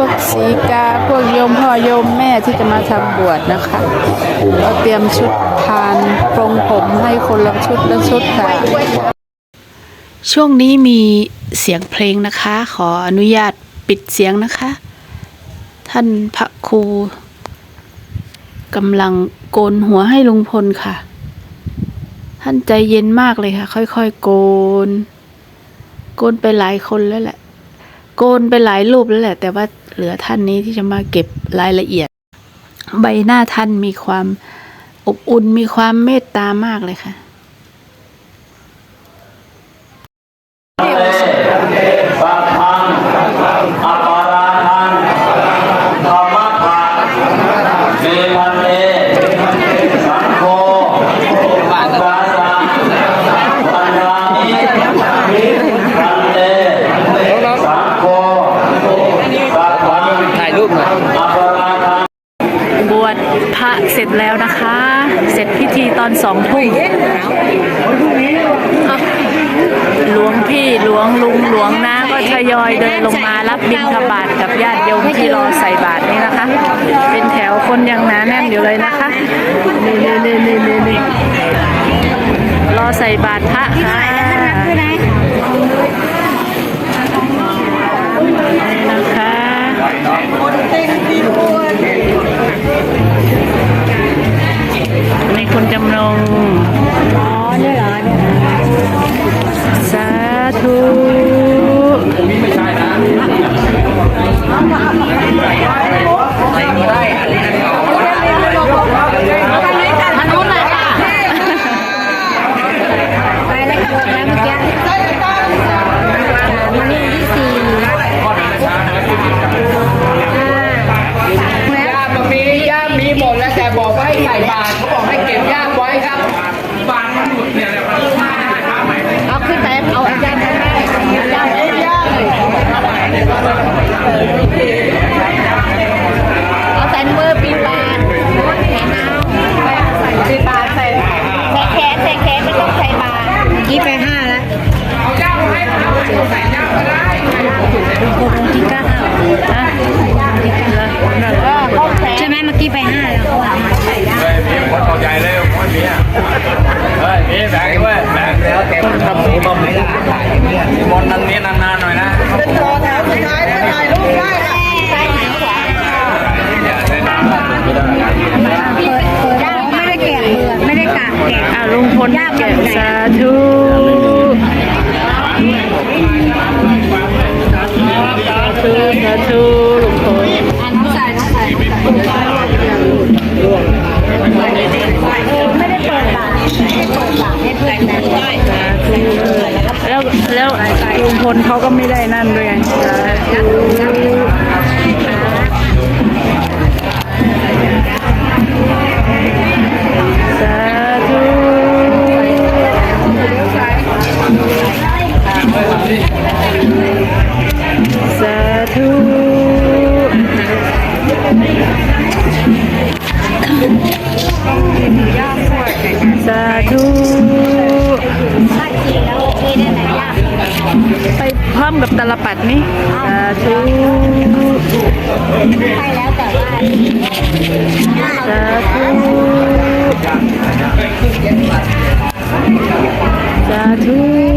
วกสีกา พวกโยมพ่อโยมแม่ที่จะมาทำบวชนะคะ เราเตรียมชุดพานปรงผมให้คนละชุดละชุดค่ะ ช่วงนี้มีเสียงเพลงนะคะ ขออนุญาตปิดเสียงนะคะ ท่านพระครูกำลังโกนหัวให้ลุงพลค่ะ ท่านใจเย็นมากเลยค่ะ ค่อยๆ โกน โกนไปหลายคนแล้วแหละ โกนไปหลายรูปแล้วแหละ แต่ว่า เหลือท่านนี้ที่จะมาเก็บรายละเอียด ใบหน้าท่านมีความอบอุ่นมีความเมตตามากเลยค่ะ สัพพังอปาราทังธรรมะภะเมวันเตสังโฆปาสาปัญญามิวันเตสังโฆสัพพัง ถ่ายรูปหน่อย อปาราทัง บวชพระเสร็จแล้วนะคะ เสร็จพิธีตอนสองทุ่มหลวงพี่หลวงลุงหลวงนาก็ทยอยเดินลงมารับบิณฑบาตกับญาติโยมที่รอใส่บาตรนี่นะคะ เป็นแถวคนยังหนาแน่นอยู่เลยนะคะนี่นี่นี่นี่นี่รอใส่บาตรพระค่ะ บอกว่าให้ใส่บาตรเขาบอกให้เก็บย่ามไว้ครับ ลุงพลแก่สาธุสาธุสาธุลุงพลอันใส่ต้องใส่ไม่ได้เปิดไม่ได้เปิดบาทให้เพื่อนนะแล้วแล้วลุงพลเขาก็ไม่ได้นั่นด้วย สาธุถ้าขี่แล้วโอเคได้ไหนยากไปพร้อมกับตลปัดนี่สาธุไปแล้วแต่ว่าสาธุสาธุ